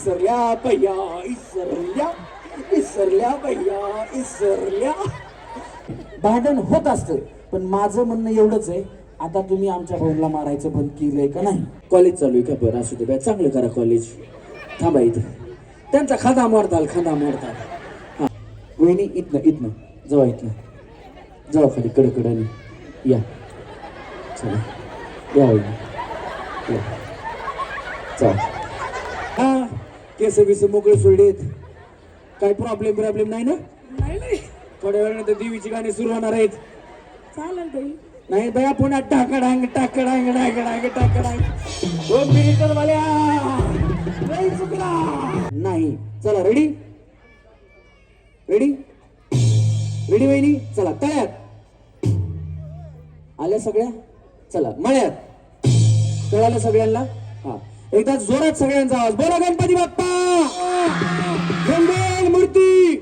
इसरल्या भैया इसरल्या इसरल्या भैया इसरल्या. भांडण होत असतं पण माझं म्हणणं एवढंच आहे आता तुम्ही आमच्या भाऊला मारायचं बंद केलंय का नाही? कॉलेज चालू आहे का? बरं असू दे बाय चांगलं करा कॉलेज थांबा इथं. त्यांचा खादा मोडताल खादा मोडताल हा. वहिनी इथनं इथनं. जवळ इथनं. जवळ खाली कडकडाने. या. चला. या वहिनी. या. चला केस बिस मोकळे सोडेत काय प्रॉब्लेम प्रॉब्लेम नाही ना? नाही नाही. थोड्या वेळानंतर देवीची गाणी सुरू होणार आहेत. चालेल ताई. नाही बया पुन्हा टाकडांग टाकडांग डांग डांग टाकडांग दोन मिनिट वाल्या! नाही चुकला नाही चला रेडी रेडी रेडी वहिनी? चला तळ्यात. आल्या सगळ्या? चला मळ्यात. कळालं सगळ्यांना? हा. एकदा जोरात सगळ्यांचा आवाज. बोला गणपती बाप्पा! मूर्ती!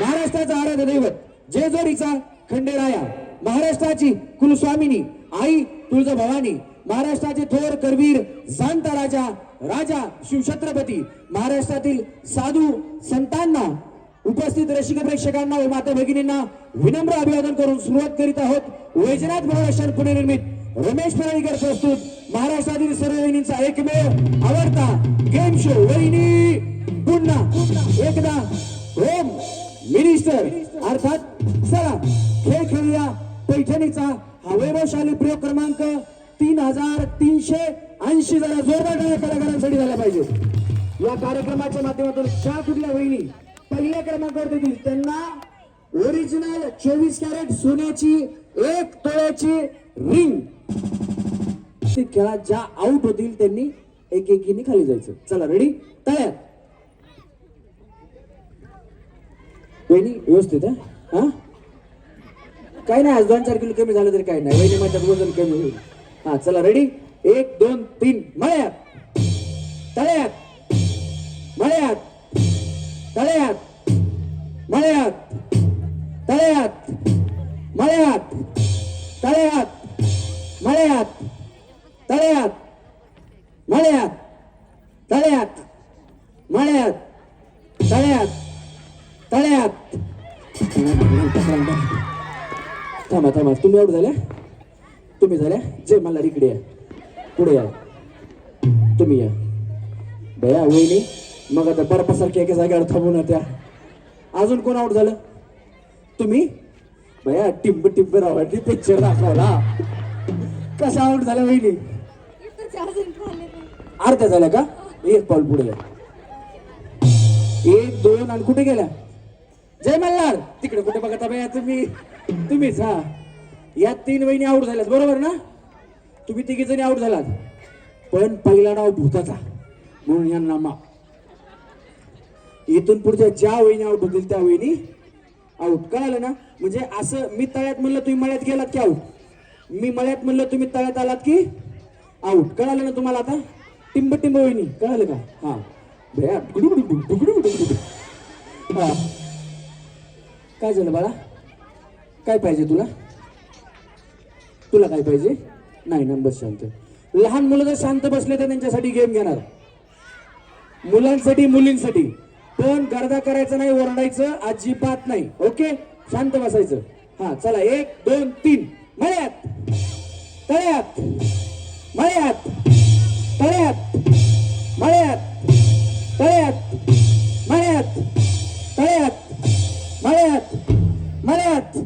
महाराष्ट्राचा आराध्य दैवत जय जोरीचा खंडेराया. महाराष्ट्राची कुलस्वामिनी आई तुळजाभवानी. महाराष्ट्राचे थोर करवीर जाणता राजा राजा शिवछत्रपती. महाराष्ट्रातील साधू संतांना उपस्थित रसिक प्रेक्षकांना व माता भगिनींना विनम्र अभिवादन करून सुरुवात करीत आहोत. वैजनाथ प्रोडक्शन पुणे निर्मित रमेश परळीकर प्रस्तुत. महाराष्ट्रातील सर्व वहिनींचा एकमेव आवडता गेम शो वहिनी पुन्हा एकदा होम मिनिस्टर अर्थात चला खेळ खेळूया. पैठणीचा हा वैभवशाली प्रयोग क्रमांक तीन हजार तीनशे ऐंशी जरा जोरदार कलाकारांसाठी झाला पाहिजे. या कार्यक्रमाच्या माध्यमातून ज्या कुठल्या वहिनी. पहिल्या क्रमांकावर देतील त्यांना ओरिजिनल चोवीस कॅरेट सोन्याची एक तोळ्याची रिंग खेळात ज्या आउट होतील त्यांनी एक एकीने खाली जायचं. चला रेडी तळ्यात वहिनी व्यवस्थित आहे हा? काही नाही आज दोन चार किलो कमी झालं तरी काही नाही. वहिनी माझ्या वजन कमी होईल. हा चला रेडी एक दोन तीन. मळ्यात. तळ्यात. मळ्यात. तळ्यात. मळ्यात. तळ्यात. मळ्यात. तळ्यात. मळ्यात तळ्यात मळ्यात तळ्यात मळ्यात तळ्यात तळ्यात. थांबा थांबा. तुम्ही आउट झाल्या तुम्ही झाल्या जे मला इकडे या. पुढे या. तुम्ही या. बया वहिनी मग आता बर्फासारख्या एका जागेवर थांबून होत्या अजून कोण आउट झालं? तुम्ही? बया टिंब टिंब रावटी पिक्चर दाखवला. कसा आउट झाला वहिनी. अर्ध्या झाल्या का? एक पाऊल पुढे एक दोन आणि कुठे गेला? जय मल्हार. तिकडे कुठे बघता बाया तुम्ही? तुम्हीच हा. या तीन वहिनी आऊट झाल्यात बरोबर ना? तुम्ही तिघी जणी आऊट झालात. पण पहिला नाव भूताचा. म्हणून यांना मा. इथून पुढच्या ज्या वहिनी आऊट होतील त्या वहिनी आऊट कळालं ना? म्हणजे असं मी तळ्यात म्हणलं तुम्ही मळ्यात गेलात की आऊट मी मळ्यात म्हणलं तुम्ही तळ्यात आलात की? आऊट कळालं ना तुम्हाला आता? टिंब टिंब वहिनी कळालं का? हा. भया हा. काय झालं बाळा? काय पाहिजे तुला? तुला काय पाहिजे? नाही ना बस शांत. लहान मुलं जर शांत बसले तर त्यांच्यासाठी गेम घेणार. मुलांसाठी मुलींसाठी. पण गर्दा करायचं नाही ओरडायचं अजिबात नाही. ओके शांत बसायचं. हा चला. एक दोन तीन. मळ्यात! तळ्यात मळ्यात तळ्यात मळ्यात तळ्यात मळ्यात तळ्यात मळ्यात मळ्यात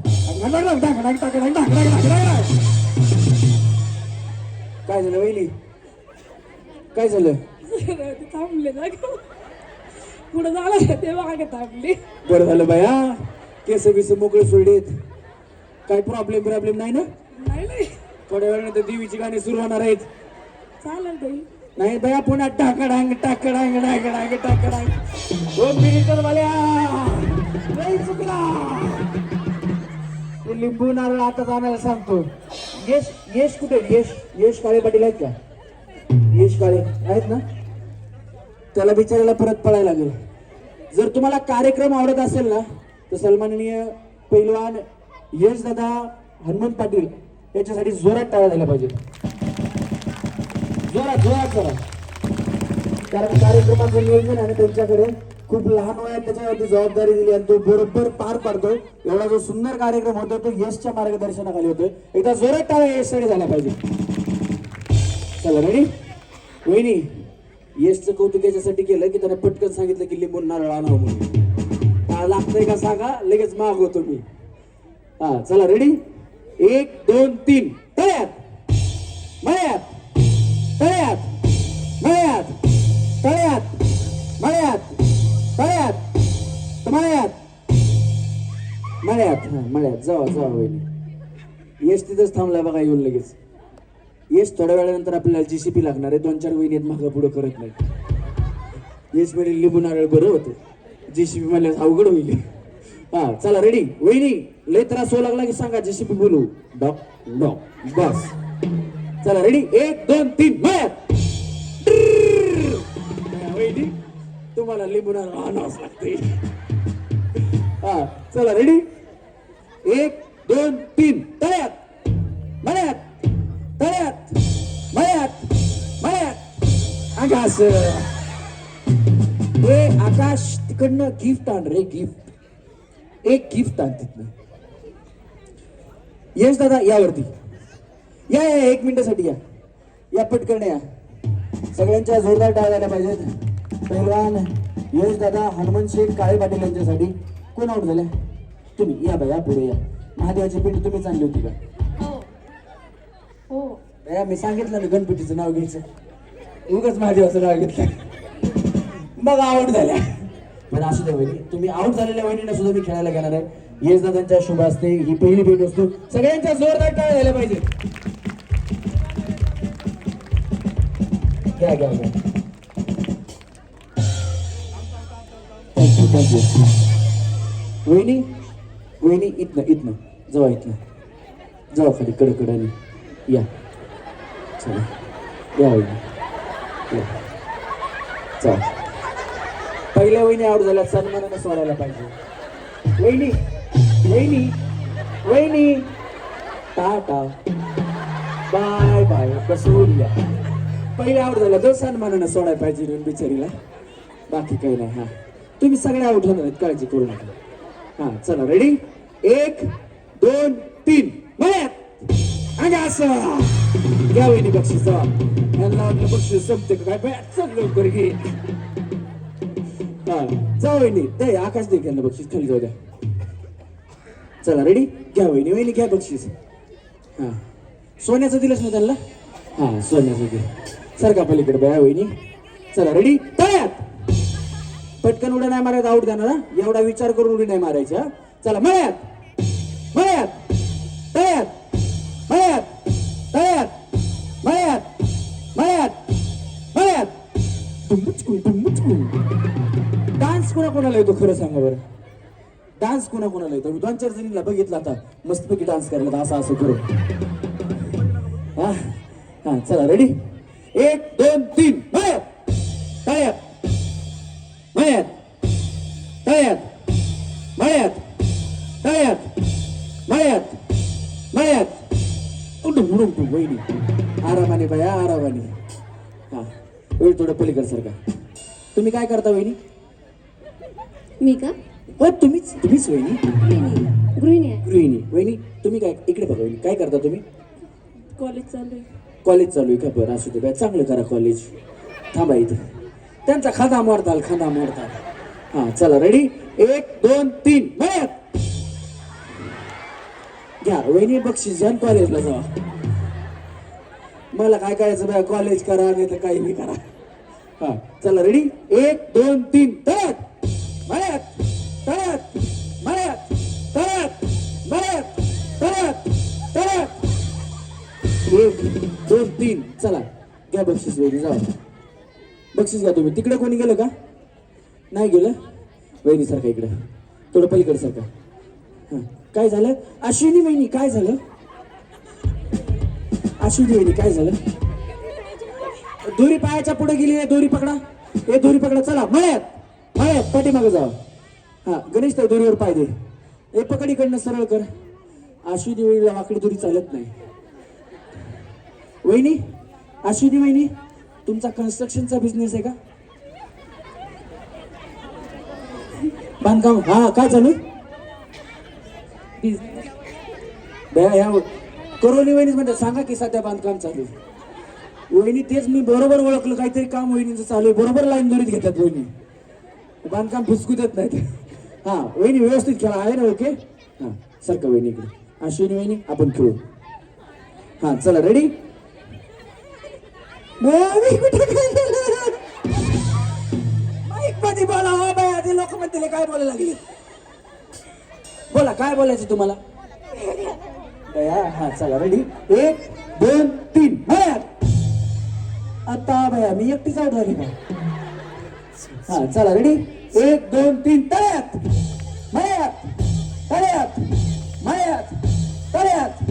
काय झालं वहिनी? काय झालं? थांबले ना पुढे झालं ते मागे थांबले. बरं झालं बाया. केस बिस मोकळे सोडलेत काय प्रॉब्लेम प्रॉब्लेम नाही ना? थोड्या वेळानंतर देवीची गाणी सुरू होणार आहेत. चालेल ताई नाही बया पुन्हा टाकडांग टाकडांग डांग डांग टाकडांग. दोन मिनिट वाल्या. नाही चुकला तू लिंबू नारळ आता जाण्याला सांगतो. यश यश कुठे? यश यश काळे पाटील आहेत का? यश काळे आहेत ना? त्याला बिचारायला परत पळायला लागेल. जर तुम्हाला कार्यक्रम आवडत असेल ना तर सन्माननीय पैलवान यश दादा हनुमंत पाटील याच्यासाठी जोरात टाळ्या झाल्या पाहिजेत. जोरात जोरात करा कारण कार्यक्रमाचं नियोजन आणि त्यांच्याकडे खूप लहान वयात त्याच्यावरती जबाबदारी दिली आणि तो बरोबर पार पाडतोय. एवढा जो सुंदर कार्यक्रम होता तो यशच्या मार्गदर्शनाखाली होतोय. एकदा जोरात टाळ्या यशसाठी झाला पाहिजे चला रेडी वहिनी यशचं कौतुक याच्यासाठी केलं की त्याने पटकन सांगितलं की लिंबून नारळ आणावं म्हणून. लागतंय का सांगा? लगेच मागवतो मी. हा चला रेडी एक दोन तीन. तळ्यात. मळ्यात. तळ्यात. मळ्यात. तळ्यात. मळ्यात. तळ्यात. मळ्यात. मळ्यात हा मळ्यात. जावा जावा वहिनी. यश तिथंच थांबलाय बघा येऊन लगेच. यश थोड्या वेळानंतर आपल्याला जीसीपी लागणार आहे. दोन चार वहिनी आहेत मागं पुढं करत नाही यश म्हणजे लिंबू नारळ बरं होतं. जीसीपी मला अवघड होईल. हा चला रेडी वहिनी? लय त्रास होऊ लागला की सांगा जेसीपी बोलू. डॉक डॉक बस. चला रेडी एक दोन तीन वहिनी तुम्हाला लिंबू नारळ आणावंच लागते. हा चला रेडी एक दोन तीन. तळ्यात! मळ्यात! तळ्यात! मळ्यात! मळ्यात! आकाश हे आकाश तिकडनं गिफ्ट आण रे गिफ्ट एक गिफ्ट आण तिथनं. यश दादा यावरती या या या, एक मिनिटासाठी या. या पटकन या. सगळ्यांच्या जोरदार टाळ्या झाल्या पाहिजेत. पहिलवान यश दादा हनुमान शेख काळे पाटील यांच्यासाठी कोण आउट झाल्या तुम्ही या बाया पुढे या. महादेवाची पिंडी तुम्हीच आणली होती का? हो. हो. बाया मी सांगितलं ना गणपतीचं नाव घ्यायचं. उगाच महादेवाचं नाव घेतलं. मग आउट झाल्या. पण असू द्या वहिनी तुम्ही आउट झालेल्या वहिनीला सुद्धा मी खेळायला घेणार आहे. येस दादांच्या शुभ असते ही पहिली भेट असतो. सगळ्यांच्या जोरदार काय झाल्या पाहिजे. घ्या घ्या थँक्यू थँक्यू वहिनी वहिनी इथनं इथनं. जवळ इथनं. जवळ खाली कडकडाने. या. चला. या वहिनी. या. चला. पहिल्या वहिनी आवड झाल्या सन्मानानं सोडायला पाहिजे. वहिनी वहिनी वहिनी टाटा बाय बाय बसून या पहिले आवड झाला तर सन्मानानं सोडायला पाहिजे बिचारीला. बाकी काही नाही हा. तुम्ही सगळे आउट होणार आहेत काळजी करू नका. हा चला रेडी एक दोन तीन. मळ्यात आणि असं. घ्या वहिनी बक्षीस. जावा यांना वाटलं बक्षीस संपते का काय? बॅट चल लवकर घे. हा जाऊ वहिनी. दे आकाश दे यांना बक्षीस खाली जाऊ द्या. चला रेडी घ्या वहिनी. वहिनी घ्या बक्षीस. हां. सोन्याचं दिलंच ना त्यांना? हा सोन्याचं दे सरका पलीकडे बया वहिनी. चला रेडी तळ्यात! पटकन उड्या नाही मारायचं आऊट द्या ना एवढा विचार करून उडी नाही मारायचं हा? चला मळ्यात! मळ्यात! तळ्यात! मळ्यात! तळ्यात! मळ्यात! मळ्यात! मळ्यात! डान्स कोणा कोणाला येतो खरं सांगा बरं. डान्स कोणा कोणाला येतो? मी दोन चार जणीला बघितलं आता. मस्तपैकी डान्स करायला असं असं करू हा? हा चला रेडी एक दोन तीन. मळ्यात तळ्यात मळ्यात तळ्यात मळ्यात तळ्यात मळ्यात मळ्यात उडूम उडूम टू वहिनी. आरामाने बाया आरामाने. हा वेळ थोडं पलीकड सारखा तुम्ही काय करता वहिनी? मी का? हो तुम्हीच तुम्हीच वहिनी? गृहिणी गृहिणी आहे. गृहिणी. वहिनी तुम्ही काय इकडे बघा वहिनी काय करता तुम्ही? कॉलेज चालू आहे. कॉलेज चालू आहे का? बरं असू दे बाय चांगलं करा कॉलेज. थांबा इथं. त्यांचा खांदा मोडताल खांदा मोडताल. हा चला रेडी एक दोन तीन मळ्यात घ्या वहिनी बक्षीस घ्या कॉलेजला जावा. मला काय करायचं बाय कॉलेज करा नाही तर काही नाही करा. हा चला रेडी एक दोन तीन तळ्यात मळ्यात तळ्यात मळ्यात तळ्यात मळ्यात तळ्यात तळ्यात एक दोन तीन. चला. घ्या बक्षीस वहिनी जावा बक्षीस घ्या तुम्ही. तिकडे कोणी गेलं का? नाही गेलं? वहिनी सारखा इकडे. थोडं पलीकडे सारखा. हां. काय झालं? अश्विनी वहिनी काय झालं? अश्विनी वहिनी काय झालं? दोरी पायाच्या पुढे गेली दोरी पकडा. हे दोरी पकडा. चला मळ्यात. मळ्यात पाठीमागे जावा. हा गणेश त्या दोरीवर पाय दे. ए पकडीकडनं सरळ कर. आश्विनी वहिनीला वाकडी दोरी चालत नाही. वहिनी आश्विनी वहिनी तुमचा कन्स्ट्रक्शनचा बिझनेस आहे का? बांधकाम हा काय चालू? करोनी वहिनीच म्हणतात सांगा की सध्या बांधकाम चालू वहिनी तेच मी बरोबर ओळखलं काहीतरी काम वहिनीचं चालू आहे. बरोबर लाईन दोरीत घेतात वहिनी. बांधकाम फुसकू देत नाहीत. हा वहिनी व्यवस्थित खेळा. आहे ना ओके? हा सारखं वहिनी इकडे. अश्विनी वहिनी आपण खेळू. हा चला रेडी माईकमध्ये बोला हो बाई ते लोक म्हणतील काय बोलायला लागले? बोला काय बोलायचं तुम्हाला? हा चला रेडी एक दोन तीन. आता बया मी एकटीच आउट झाली का हा चला रेडी एक दोन तीन तळ्यात. मळ्यात तळ्यात मळ्यात तळ्यात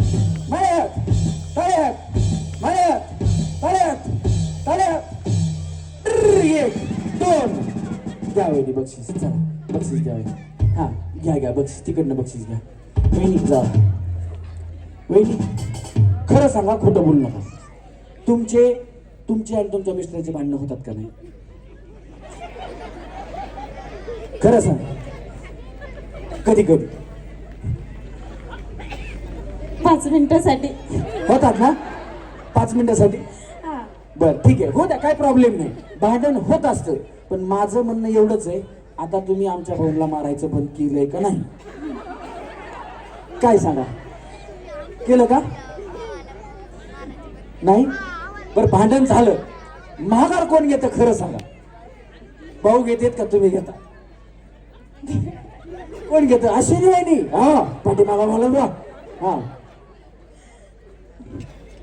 मळ्यात तळ्यात मळ्यात तळ्यात तळ्यात. एक दोन. द्यावे बक्षीस. चला बक्षीस द्यावे हा घ्या घ्या बक्षीस. तिकडनं बक्षीस घ्या. वहिनी जा. वहिनी खरं सांगा खोटं बोलू नका. तुमचे तुमचे आणि तुमच्या मिस्टरचे भांडणं होतात का नाही? खरं सांग. कधी कधी पाच मिनिटासाठी. होतात ना? पाच मिनिटासाठी? हा. बर ठीक आहे. हो द्या काय प्रॉब्लेम नाही. भांडण होत असतं पण माझं म्हणणं एवढंच आहे आता तुम्ही आमच्या भाऊला मारायचं बंद केलंय का नाही? काय सांगा? केलं का? नाही? बर भांडण झालं. महागार कोण घेतं खरं सांगा? भाऊ घेतेत का तुम्ही घेता? कोण घेत? अश्विनी वहिनी? हा पाठीमागा मला बा हा.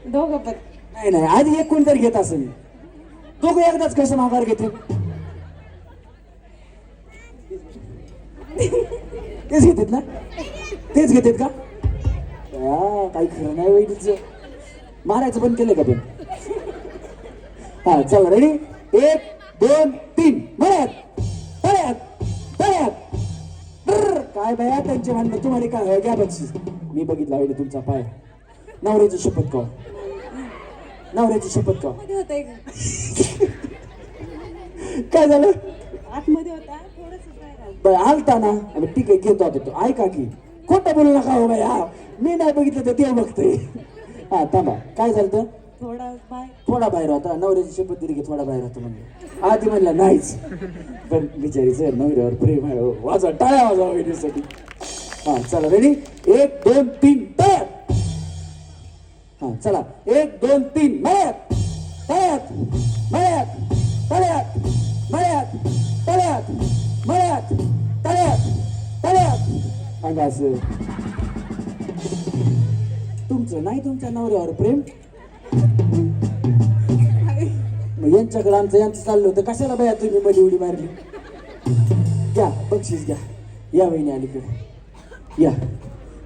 दोघं पण. नाही नाही आधी एक कोणतरी घेत असेल. दोघं एकदाच कसं माघार घेते तेच घेतात ना? तेच घेतात का? हा, काही खरं नाही वहिनीच. मारायचं बंद केलं का पण? हा चला रेडी एक दोन तीन. मळ्यात काय बया त्यांचे म्हणणं तुम्हाला काय घ्या बक्षीस मी बघितला वहिनी तुमचा पाय. नवऱ्याची शपथ का नवऱ्याची शपथ का मध्ये होतंय का? काय झालं? आतमध्ये होता थोडस बरं आलता ना? अरे ठीक आहे घेतो आता तो. ऐका की खोटं बोलू नका हो हा मी नाही बघितलं तर ते बघतोय. हा थांबा. काय झालं तर? थोडा बाहेर थोडा बाहेर होता. नवऱ्याची शपथ दिली की थोडा बाहेर होता म्हणजे आधी म्हणला नाहीच. पण बिचारीचं नवऱ्यावर प्रेम आहे. हो. टाळ्या वाजा वहिनीसाठी हा चला रेडी एक दोन तीन तयार हा चला. एक दोन तीन मळ्यात तळ्यात मळ्यात तळ्यात मळ्यात तळ्यात मळ्यात तळ्यात तळ्यात अंगा असं. तुमचं नाही तुमच्या नवऱ्यावर प्रेम? यांच्याकडे आमचं यांचं चाललं होतं. कशाला बाया तुम्ही मध्ये उडी मारली? घ्या बक्षीस घ्या. या वहिनी अलीकडे. या.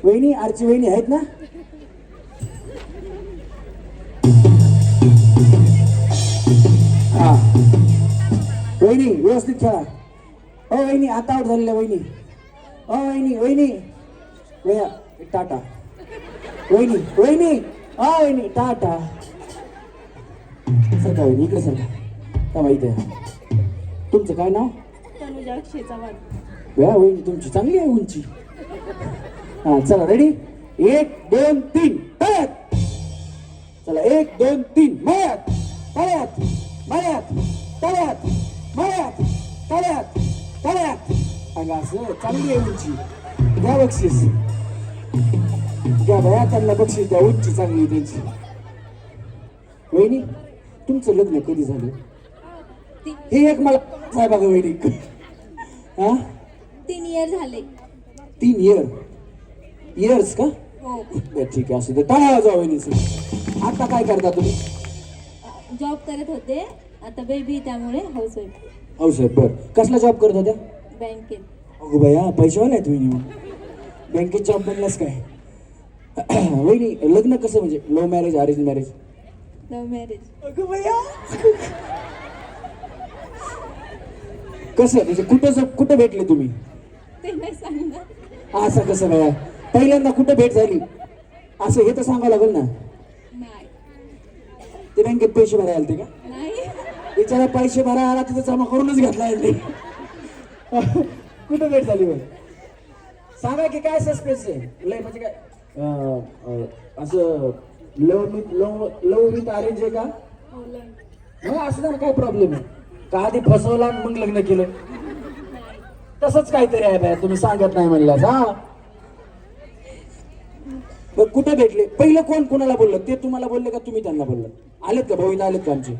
वहिनी आरची वहिनी आहेत ना? हा. वहिनी व्यवस्थित खेळा. ओ वहिनी आता आउट झालेल्या वहिनी. ओ वहिनी वहिनी. वया टाटा. वहिनी वहिनी. वहिनी टाटा सरका वहिनी इकडे सरका थांबा इथे तुमचं काय नाव तनुजा अक्षय चव्हाण वेळा वहिनी तुमची चांगली आहे उंची हा चला रेडी एक दोन तीन तळ्यात चला एक दोन तीन मळ्यात तळ्यात मळ्यात तळ्यात मळ्यात तळ्यात तळ्यात अंगा असं चांगली आहे उंची द्या बक्षीस द्या बया त्यांना बक्षीस द्या उंची चांगली त्यांची वहिनी तुमचं लग्न कधी झालं हे एक मला आहे बघा वहिनी हा तीन इयर झाले तीन इयर इयर्स का हो बरं, ठीक आहे असू दे वहिनीचं आता काय करता तुम्ही जॉब करत होते. आता बेबी त्यामुळे हाऊस वाईफ हो साहेब बर. कसला जॉब करत होत्या? बँकेत अगो बया पैशावाला आहेत वहिनी मग. बँकेत जॉब बनलास काय? वहिनी लग्न कसं म्हणजे? Love marriage arrange marriage love marriage अगं बया. कसं? म्हणजे कुठं कुठं भेटले तुम्ही? ते नाही सांगणार. असं कसं बया? पहिल्यांदा कुठं भेट झाली? असं हे तर सांगावं लागेल ना. नाही. ते बँकेत पैसे भरायला आलते का? नाही. बिचारा पैसे भरायला आला तिथे जमा करूनच घेतला यांनी. कुठं भेट झाली बघ सांगा की काय सस्पेन्स आहे? लय म्हणजे काय? असं love with love love with arrange आहे का? मग असं ना काय प्रॉब्लेम आहे? का आधी फसवला मग लग्न केलं? तसंच काहीतरी आहे बाय तुम्ही सांगत नाही म्हणल्यास हा. मग कुठे भेटले? पहिलं कोण कोणाला बोललं? ते तुम्हाला बोलले का तुम्ही त्यांना बोललं? आलेत का भाऊ? आलेत का आमचे?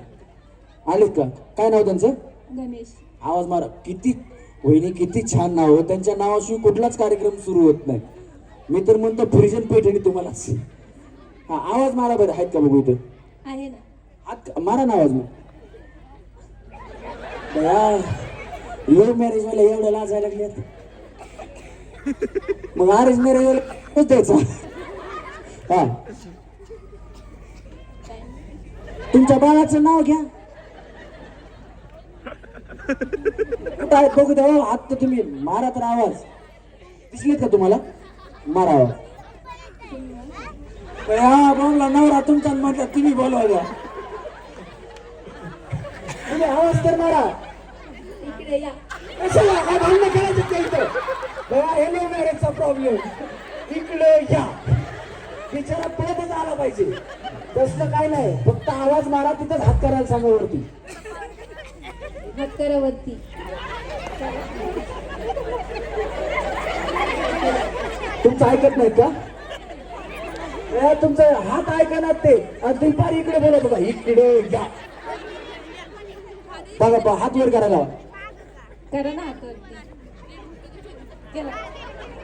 आलेत का? काय नाव त्यांचं? गणेश. आवाज मारा. किती वहिनी किती छान नाव त्यांच्या नावाशिवाय कुठलाच कार्यक्रम सुरू होत नाही. मी तर म्हणतो फ्रिजन पैठणी तुम्हालाच. हा आवाज मारा बरं आहेत का बघू इथं? आहे ना. हात मारा ना आवाज मग. लव्ह मॅरेज मला एवढं लाजायला लागले मग अरेंज मॅरेज द्यायचा? हा. तुमच्या बाळाचं नाव घ्या. कुठं बघू द्या हो, हात तर तुम्ही मारा तर आवाज. दिसलेत का तुम्हाला? मारा आवाज हा बोलला नवरा तुमचा म्हटलं तुम्ही बोलवा द्या तुम्ही आवाज तर मारा. इकडे या. कशाला? काय भांडणं करायचं का इथं? बघा हे लव्ह मॅरेजचा प्रॉब्लेम इकडं या. बिचारा पळतच आला पाहिजे. तसलं काय नाही. फक्त आवाज मारा तिथंच हात करायला सांगा वरती. हात करा वरती तुमचं ऐकत नाहीत का? तुमचं हात ऐकणार ते. आणि दुपारी इकडे बोलत होता इकडे या बघा बघा हात वर करायला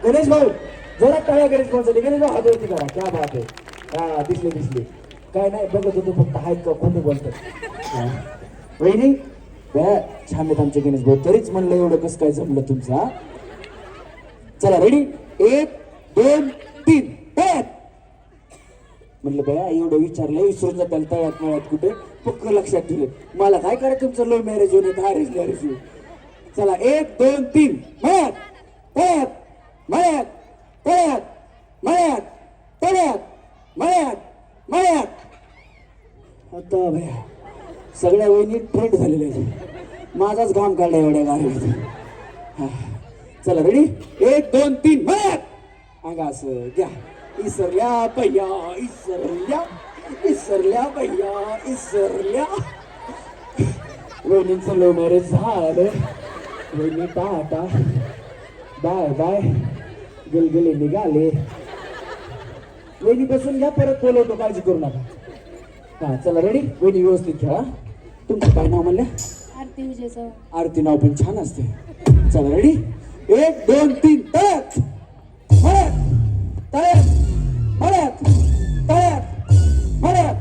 गणेश भाऊ जरा टाळ्या गणेश भाऊ गणेश भाऊ हात वरती करा. क्या बात आहे. हा दिसले दिसले. काय नाही बघत होतो फक्त आहेत का कोणी बोलतात हा. वहिनी छान आहेत आमचे गणेश भाऊ. तरीच म्हणलं एवढं कसं काय जमलं तुमचं? चला रेडी एक दोन तीन तयार म्हणलं बया एवढं विचारलं विसरून जाताल तळ्यात मळ्यात कुठे? पक्क लक्षात ठेवले मला काय करायचं तुमचं लव्ह मॅरेज होऊन अरेंज मॅरेज होऊन चला एक दोन तीन. मळ्यात तळ्यात मळ्यात तळ्यात मळ्यात तळ्यात मळ्यात मळ्यात. आता भया सगळ्या वहिनी ट्रेंड झालेल्या आहेत. माझाच घाम काढला एवढ्या गाडीत चला रेडी एक दोन तीन. मळ्यात. अंगा असं घ्या. इसरल्या भैया इसरल्या इसरल्या भैया इसरल्या. वहिनींचं लव्ह मॅरेज झालं वहिनी टाटा बाय बाय. गलगले निघाले. वहिनी बसून घ्या. परत बोलवतो. काळजी करू नका. हा चला रेडी वहिनी व्यवस्थित खेळा. तुमचं काय नाव म्हणलं? आरती विजय आरती नाव पण छान असते. चला रेडी एक दोन तीन मळ्यात तळ्यात मळ्यात तळ्यात मळ्यात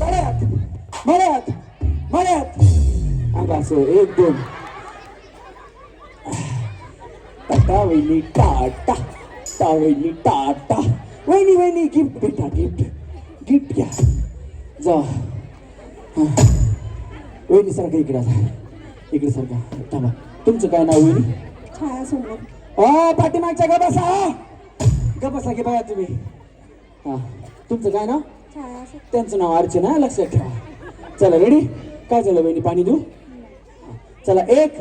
तळ्यात मळ्यात मळ्यात अंगा असं एक दोन. टाटा वहिनी टाटा टा वहिनी टाटा. वहिनी वहिनी गिफ्ट बेटा गिफ्ट गिफ्ट घ्या. जा वहिनी सारखा इकडे आता. इकडे सारखा. थांबा. तुमचं काय नाव वहिनी? छाया सोमवार अ पाठीमागच्या ग बसा ग बसा की बघा तुम्ही. हा तुमचं काय नाव? त्यांचं नाव अर्चना लक्षात ठेवा. चला रेडी काय झालं वहिनी पाणी देऊ? चला एक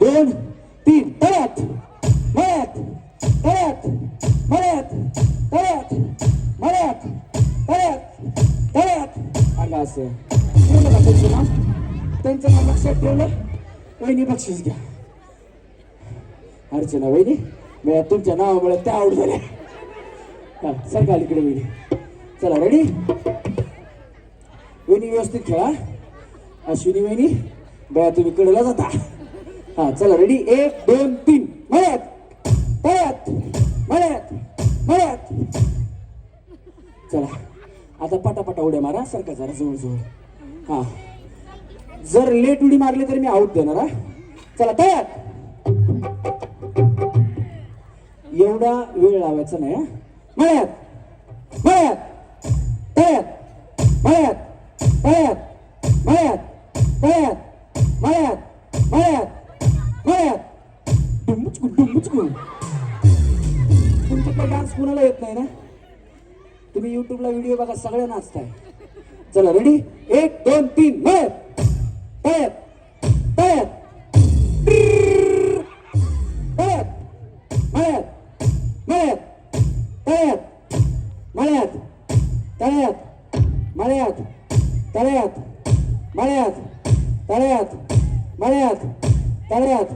दोन तीन. तळ्यात मळ्यात तळ्यात मळ्यात तळ्यात मळ्यात तळ्यात तळ्यात. अंगा असं. त्यांचं नाव? त्यांचं नाव लक्षात ठेवलं? वहिनी बक्षीस घ्या. अर्चना वहिनी तुमच्या नावामुळे त्या आवड झाल्या. हा सरकार इकडे वेणी. चला रेडी वेणी व्यवस्थित खेळा अश्विनी वेणी. बया तुम्ही कडला जाता. हा चला रेडी एक दोन तीन. मळ्यात! तळ्यात मळ्यात! मळ्यात! चला आता पटापटा उड्या मारा सारखा जरा जवळ जवळ हा. जर लेट उडी मारली तर मी आऊट देणार हा? चला तयार! एवढा वेळ लावायचा नाही हा? मळ्यात मळ्यात तळ्यात मळ्यात तळ्यात मळ्यात तळ्यात मळ्यात मळ्यात मळ्यात डुंबुचकू डुंबुचकू तुमच्याकडे डान्स कुणाला येत नाही ना तुम्ही युट्यूबला व्हिडिओ बघा सगळे नाचताय चला रेडी एक दोन तीन मळ्यात तळ्यात तळ्यात तळ्यात. मळ्यात. तळ्यात. मळ्यात. तळ्यात. मळ्यात. तळ्यात. मळ्यात. तळ्यात.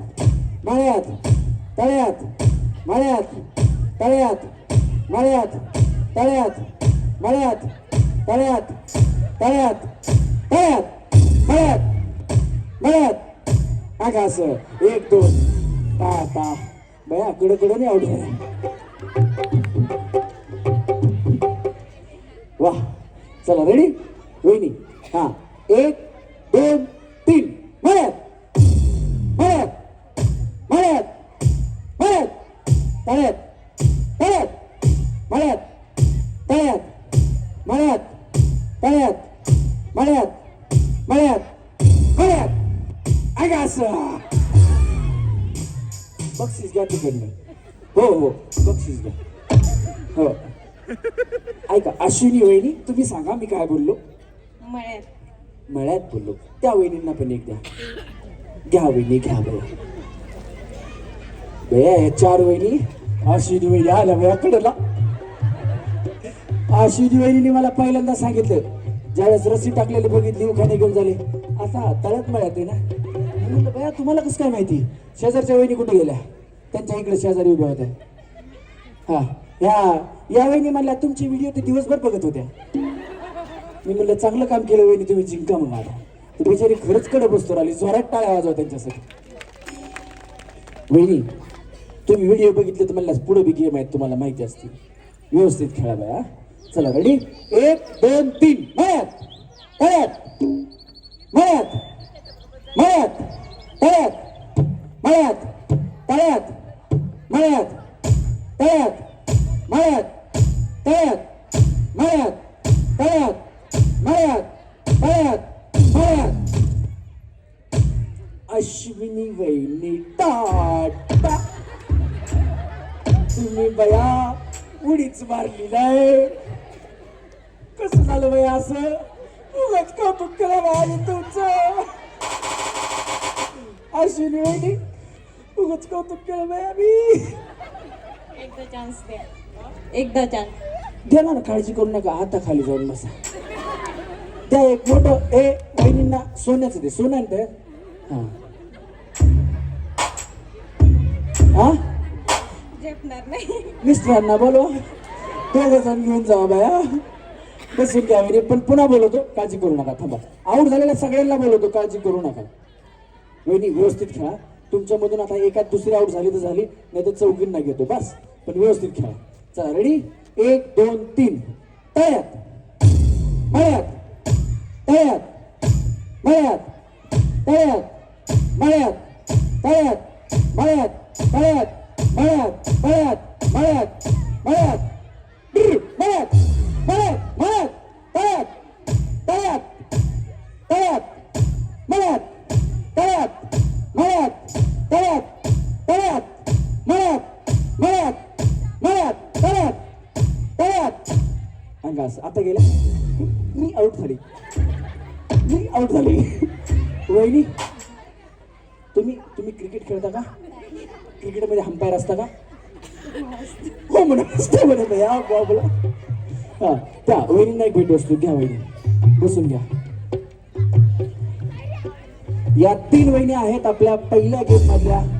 मळ्यात. तळ्यात. मळ्यात. तळ्यात. मळ्यात. तळ्यात. मळ्यात. तळ्यात. तळ्यात. तळ्यात. मळ्यात. मळ्यात. आकाश. एक दोन. ता ता. बया कडकडून आवडूया चला रेडी वहिनी हा. एक दोन तीन. मळ्यात. मळ्यात. मळ्यात. मळ्यात. तळ्यात. तळ्यात. मळ्यात. तळ्यात. मळ्यात. तळ्यात. मळ्यात. मळ्यात. मळ्यात. अगं असं. बक्षीस घ्या तिकडनं. हो हो. बक्षीस घ्या. हो. ऐका अश्विनी वहिनी तुम्ही सांगा मी काय बोललो? मळ्यात. मळ्यात बोललो. त्या वहिनींना पण एक द्या. घ्या वहिनी घ्या बया. चार वहिनी अश्विनी वहिनी आल्या बया कडला. अश्विनी वहिनीने मला पहिल्यांदा सांगितलं ज्यावेळेस रस्सी टाकलेली बघितली उखाणे घेऊन झाले. आता तळ्यात मळ्यात आहे ना? म्हणलं बया तुम्हाला कसं काय माहिती? शेजारच्या वहिनी कुठे गेल्या? त्यांच्या इकडे शेजारी उभ्या होत्या. हा. या यावेळी वहिनी म्हणल्या तुमची व्हिडिओ ते दिवसभर बघत होत्या. मी म्हणलं चांगलं काम केलं वहिनी तुम्ही जिंका मग आता ती बिचारी खरंच कडक बसतो राहिली जोरात टाळ्या होता त्यांच्यासाठी. वहिनी तुम्ही व्हिडिओ बघितले तर म्हणल्यास पुढे बी गेम आहेत तुम्हाला माहिती असतील. व्यवस्थित खेळा बाया चला रेडी एक दोन तीन. मळ्यात तळ्यात मळ्यात मळ्यात तळ्यात मळ्यात तळ्यात मळ्यात. असं उगाच कौतुक करा बाई तुमचं अश्विनी वहिनी उगाच कौतुक केलं बाया मी एकदा चान्स द्या एकदा चान्स द्या ना काळजी करू नका आता खाली जाऊन बसा द्या एक मोठं ए बहिणींना सोन्याचं दे सोनं ते हा हा झेपणार नाही मिस्टरांना बोलवा दोघं जण घेऊन जावा बाया बसून घ्या वहिनी पण पुन्हा बोलवतो काळजी करू नका थांबा. आऊट झालेल्या सगळ्यांना बोलवतो काळजी करू नका. वहिनी व्यवस्थित खेळा. तुमच्यामधून आता एकात दुसरी आऊट झाली तर झाली नाही तर चौकींना घेतो. बस पण व्यवस्थित खेळा. चला रेडी एक दोन तीन. तळ्यात मळ्यात. तळ्यात मळ्यात. तळ्यात मळ्यात. तळ्यात मळ्यात. तळ्यात मळ्यात. मळ्यात. मळ्यात. मळ्यात. मळ्यात. तळ्यात तळ्यात तळ्यात मळ्यात तळ्यात तळ्यात तळ्यात मळ्यात मळ्यात मळ्यात तळ्यात तळ्यात आता गेला मी आऊट झाली मी आऊट झाली वहिनी तुम्ही तुम्ही क्रिकेट खेळता का क्रिकेटमध्ये हंपायर असता का हो म्हणा असतं म्हणा भैया बोला हा त्या वहिनींना एक भेट घ्या वहिनी. बसून घ्या. या तीन वहिनी आहेत आपल्या पहिल्या गेम मधल्या.